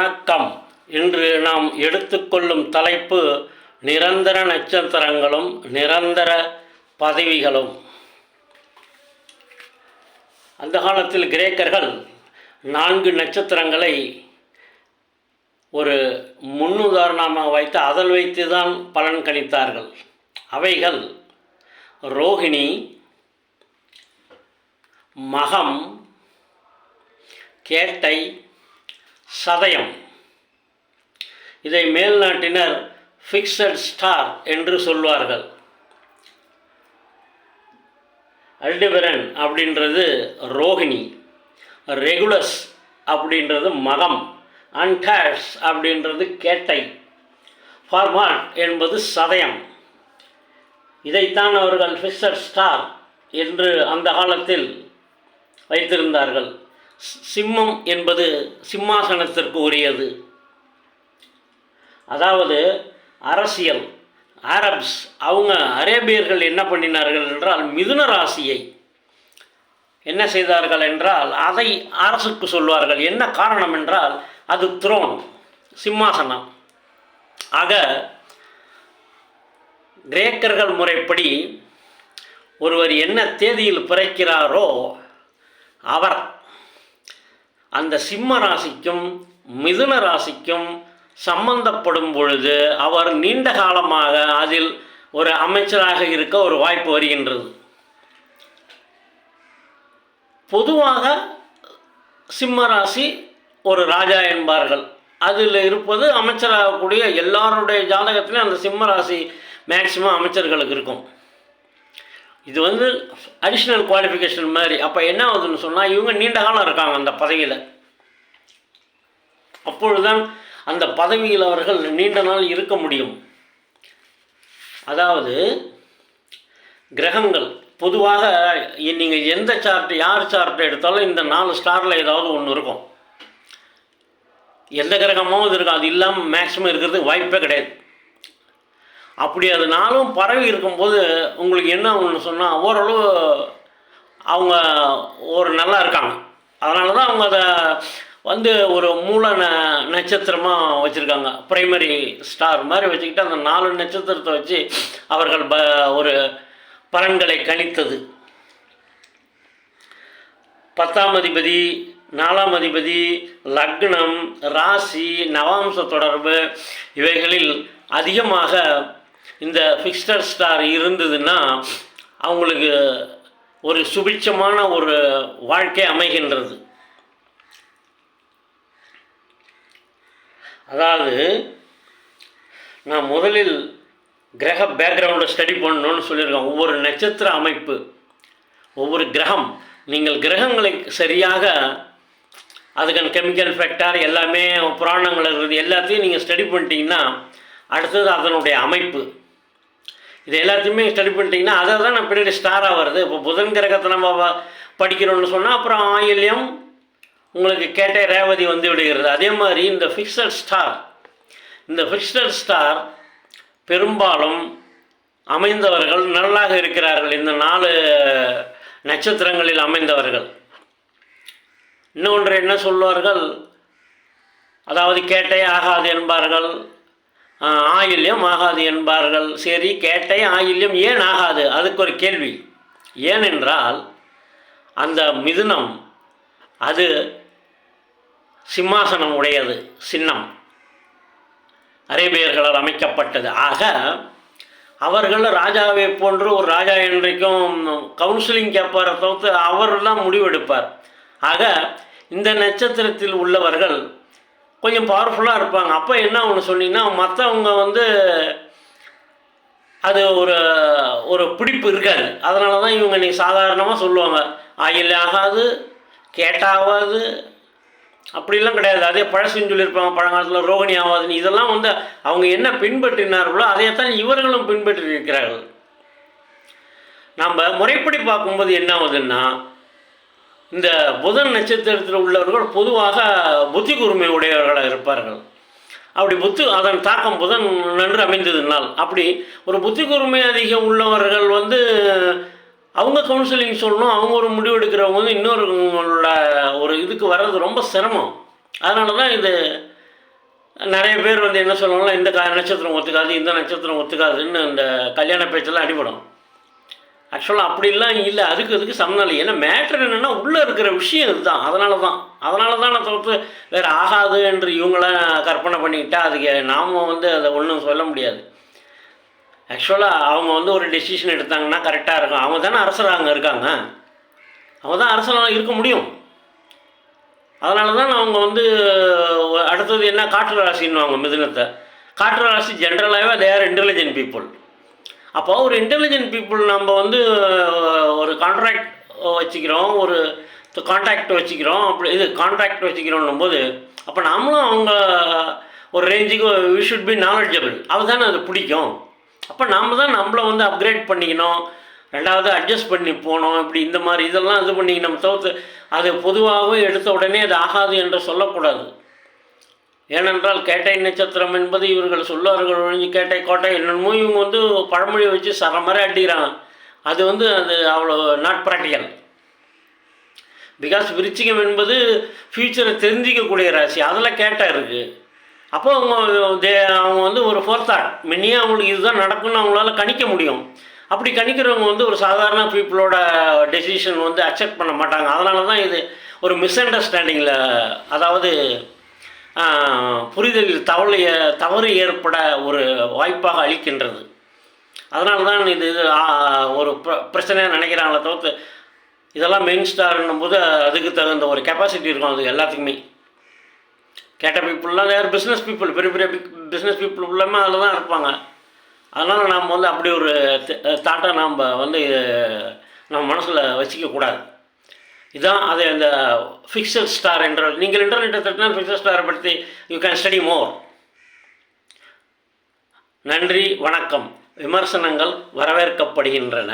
வணக்கம். இன்று நாம் எடுத்துக்கொள்ளும் தலைப்பு நிரந்தர நட்சத்திரங்களும் நிரந்தர பதவிகளும். அந்த காலத்தில் கிரேக்கர்கள் நான்கு நட்சத்திரங்களை ஒரு முன்னுதாரணமாக வைத்து அதில் வைத்து தான் பலன் கணித்தார்கள். அவைகள் ரோகிணி மகம் கேட்டை சதயம். இதை மேல்நாட்டினர் ஃபிக்ஸட் ஸ்டார் என்று சொல்வார்கள். அல்டிபரன் அப்படின்றது ரோகிணி. ரெகுலஸ் அப்படின்றது மகம். அன்டாஷ் அப்படின்றது கேட்டை. ஃபார்மாட் என்பது சதயம். இதைத்தான் அவர்கள் ஃபிக்ஸட் ஸ்டார் என்று அந்த காலத்தில் வைத்திருந்தார்கள். சிம்மம் என்பது சிம்மாசனத்திற்கு உரியது. அதாவது அரசியல் அரப்ஸ் அவங்க அரேபியர்கள் என்ன பண்ணினார்கள் என்றால் மிதுன ராசியை என்ன செய்தார்கள் என்றால் அதை அரசுக்கு சொல்வார்கள். என்ன காரணம் என்றால் அது த்ரோன் சிம்மாசனம். ஆக கிரேக்கர்கள் முறைப்படி ஒருவர் என்ன தேதியில் பிறக்கிறாரோ அவர் அந்த சிம்ம ராசிக்கும் மிதுன ராசிக்கும் சம்பந்தப்படும் பொழுது அவர் நீண்ட காலமாக அதில் ஒரு அமைச்சராக இருக்க ஒரு வாய்ப்பு வருகின்றது. பொதுவாக சிம்ம ராசி ஒரு ராஜா என்பார்கள். அதில் இருப்பது அமைச்சராகக்கூடிய எல்லாருடைய ஜாதகத்திலையும் அந்த சிம்ம ராசி மேக்சிமம் அமைச்சர்களுக்கு இருக்கும். இது வந்து அடிஷ்னல் குவாலிஃபிகேஷன் மாதிரி. அப்போ என்ன ஆகுதுன்னு சொன்னால் இவங்க நீண்ட காலம் இருக்காங்க அந்த பதவியில். அப்பொழுதுதான் அந்த பதவியில் அவர்கள் நீண்ட நாள் இருக்க முடியும். அதாவது கிரகங்கள் பொதுவாக நீங்கள் எந்த சார்ட் யார் சார்ட் எடுத்தாலும் இந்த நாலு ஸ்டாரில் ஏதாவது ஒன்று இருக்கும். எந்த கிரகமாவது இருக்கும் அது இல்லாமல் மேக்ஸிமம் இருக்கிறதுக்கு வாய்ப்பே கிடையாது. அப்படி அது நாளும் பரவி இருக்கும்போது உங்களுக்கு என்ன ஒன்று சொன்னால் ஓரளவு அவங்க ஒரு நல்லா இருக்காங்க. அதனால தான் அவங்க அதை வந்து ஒரு மூல ந நட்சத்திரமாக வச்சுருக்காங்க. ப்ரைமரி ஸ்டார் மாதிரி வச்சுக்கிட்டு அந்த நாலு நட்சத்திரத்தை வச்சு அவர்கள் ப ஒரு பலன்களை கணித்தது. பத்தாம் அதிபதி நாலாம் அதிபதி லக்னம் ராசி நவாம்ச தொடர்பு இவைகளில் அதிகமாக இந்த ஃபிக்ஸ்டர் ஸ்டார் இருந்ததுன்னா அவங்களுக்கு ஒரு சுபிட்சமான ஒரு வாழ்க்கை அமைகின்றது. அதாவது நான் முதலில் கிரக பேக்ரவுண்டை ஸ்டடி பண்ணணும்னு சொல்லியிருக்கேன். ஒவ்வொரு நட்சத்திர அமைப்பு ஒவ்வொரு கிரகம். நீங்கள் கிரகங்களை சரியாக அதுக்கான கெமிக்கல் ஃபேக்டர் எல்லாமே புராணங்கள் இருக்கிறது எல்லாத்தையும் நீங்கள் ஸ்டடி பண்ணிட்டீங்கன்னா அடுத்தது அதனுடைய அமைப்பு. இது எல்லாத்தையுமே ஸ்டடி பண்ணிட்டீங்கன்னா அதை தான் நான் பின்னாடி ஸ்டாராக வருது. இப்போ புதன் கிரகத்தை நம்ம படிக்கிறோம்னு சொன்னால் அப்புறம் ஆயில்யம் உங்களுக்கு கேட்ட ரேவதி வந்து விடுகிறது. அதே மாதிரி இந்த ஃபிக்ஸட் ஸ்டார் இந்த ஃபிக்ஸட் ஸ்டார் பெரும்பாலும் அமைந்தவர்கள் நல்லாக இருக்கிறார்கள். இந்த நாலு நட்சத்திரங்களில் அமைந்தவர்கள். இன்னொன்று என்ன சொல்வார்கள்? அதாவது கேட்டே ஆகாது என்பார்கள். ஆயில்யம் ஆகாது என்பார்கள். சரி கேட்டை ஆயில்யம் ஏன் ஆகாது? அதுக்கு ஒரு கேள்வி. ஏனென்றால் அந்த மிதுனம் அது சிம்மாசனம் உடையது சின்னம். அரேபியர்களால் அமைக்கப்பட்டது. ஆக அவர்கள் ராஜாவை போன்று ஒரு ராஜா என்றைக்கும் கவுன்சிலிங் கேட்பார தவிர்த்து அவர் தான் முடிவெடுப்பார். ஆக இந்த நட்சத்திரத்தில் உள்ளவர்கள் கொஞ்சம் பவர்ஃபுல்லாக இருப்பாங்க. அப்போ என்ன ஒன்று சொன்னீங்கன்னா மற்றவங்க வந்து அது ஒரு ஒரு பிடிப்பு இருக்காது. அதனால தான் இவங்க நீ சாதாரணமாக சொல்லுவாங்க. ஆயில் ஆகாது கேட்டாவாது அப்படிலாம் கிடையாது. அதே பழசுன்னு சொல்லியிருப்பாங்க. பழங்காலத்தில் ரோகிணி ஆகாதுன்னு இதெல்லாம் வந்து அவங்க என்ன பின்பற்றினார்களோ அதைத்தான் இவர்களும் பின்பற்றி இருக்கிறார்கள் நம்ம முறைப்படி பார்க்கும்போது என்ன ஆகுதுன்னா இந்த புதன் நட்சத்திரத்தில் உள்ளவர்கள் பொதுவாக புத்தி கூர்மை உடையவர்களாக இருப்பார்கள். அப்படி புத்தி அதன் தாக்கம் புதன் நன்று அமைந்ததுனால் அப்படி ஒரு புத்தி கூர்மை அதிகம் உள்ளவர்கள் வந்து அவங்க கவுன்சிலிங் சொல்லணும் அவங்க ஒரு முடிவு எடுக்கிறவங்க வந்து இன்னொருங்களோட ஒரு இதுக்கு வர்றது ரொம்ப சிரமம். அதனால தான் இது நிறைய பேர் வந்து என்ன சொல்லுவாங்கன்னா இந்த க நட்சத்திரம் ஒத்துக்காது இந்த நட்சத்திரம் ஒத்துக்காதுன்னு இந்த கல்யாண பேச்செல்லாம் அடிபடும். ஆக்சுவலாக அப்படிலாம் இல்லை. அதுக்கு அதுக்கு சம்மந்தம் இல்லை. ஏன்னா மேட்ரு என்னென்னா உள்ளே இருக்கிற விஷயம் இதுதான். அதனால தான் அதனால தான் நான் தவிர்த்து வேறு ஆகாது என்று இவங்களாம் கற்பனை பண்ணிக்கிட்டா அதுக்கு நாம் வந்து அதை ஒன்றும் சொல்ல முடியாது. ஆக்சுவலாக அவங்க வந்து ஒரு டெசிஷன் எடுத்தாங்கன்னா கரெக்டாக இருக்கும். அவங்க தானே அரசராக இருக்காங்க. அவங்க தான் அரசராக இருக்க முடியும். அதனால தான் அவங்க வந்து அடுத்தது என்ன? காற்று ராசின்னுவாங்க மிதுனத்தை. காற்று ராசி ஜென்ரலாகவே தேர் இன்டெலிஜென்ட் பீப்புள் அப்போ ஒரு இன்டெலிஜென்ட் பீப்புள் நம்ம வந்து ஒரு கான்ட்ராக்ட் வச்சுக்கிறோம் ஒரு கான்ட்ராக்ட் வச்சுக்கிறோம் அப்படி இது கான்ட்ராக்ட் வச்சுக்கிறோன்னும் போது அப்போ நாமளும் அவங்க ஒரு ரேஞ்சுக்கு வி ஷுட் பி நாலெட்ஜபிள் அவள் தானே அது பிடிக்கும். அப்போ நாம் தான் நம்மளை வந்து அப்கிரேட் பண்ணிக்கணும். ரெண்டாவது அட்ஜஸ்ட் பண்ணி போகணும். இப்படி இந்த மாதிரி இதெல்லாம் இது பண்ணிக்கணும் தவிர்த்து அது பொதுவாகவே எடுத்த உடனே அது ஆகாது என்று சொல்லக்கூடாது. ஏனென்றால் கேட்டை நட்சத்திரம் என்பது இவர்கள் சொல்லுவார்கள் ஒழிஞ்சு கேட்டை கோட்டை என்னென்னமோ இவங்க வந்து பழமொழி வச்சு சர மாதிரி அடிக்கிறாங்க அது வந்து அது அவ்வளோ நாட் ப்ராக்டிக்கல் பிகாஸ் விருச்சிகம் என்பது ஃப்யூச்சரை தெரிஞ்சிக்கக்கூடிய ராசி. அதில் கேட்டால் இருக்குது அப்போ அவங்க தே அவங்க வந்து ஒரு ஃபோர்த்தாட் மினியாக அவங்களுக்கு இதுதான் நடக்கும்னு அவங்களால கணிக்க முடியும். அப்படி கணிக்கிறவங்க வந்து ஒரு சாதாரண பீப்புளோட டெசிஷன் வந்து அக்செப்ட் பண்ண மாட்டாங்க. அதனால தான் இது ஒரு மிஸ் அண்டர்ஸ்டாண்டிங்கில் அதாவது புரிதலில் தவறு தவறு ஏற்பட ஒரு வாய்ப்பாக அளிக்கின்றது. அதனால தான் இது இது ஒரு பிரச்சனையாக நினைக்கிறாங்களே தவிர்த்து இதெல்லாம் மெயின் ஸ்டார்ன்னும் போது அதுக்கு தகுந்த ஒரு கெப்பாசிட்டி இருக்கும் அது எல்லாத்துக்குமே. கேட்ட பீப்புளெலாம் வேறு பிஸ்னஸ் பீப்புள் பெரிய பெரிய பிக் பிஸ்னஸ் பீப்புள் எல்லாமே அதில் தான் இருப்பாங்க. அதனால் நாம் வந்து அப்படி ஒரு தாட்டை நாம் வந்து நம்ம மனசில் வச்சுக்க இதான் அது அந்த ஃபிக்ஸட் ஸ்டார் என்ற நீங்கள் இன்டர்நெட்டை தட்டினால் ஃபிக்ஸட் ஸ்டாரை பற்றி யூ கேன் ஸ்டடி மோர் நன்றி வணக்கம். விமர்சனங்கள் வரவேற்கப்படுகின்றன.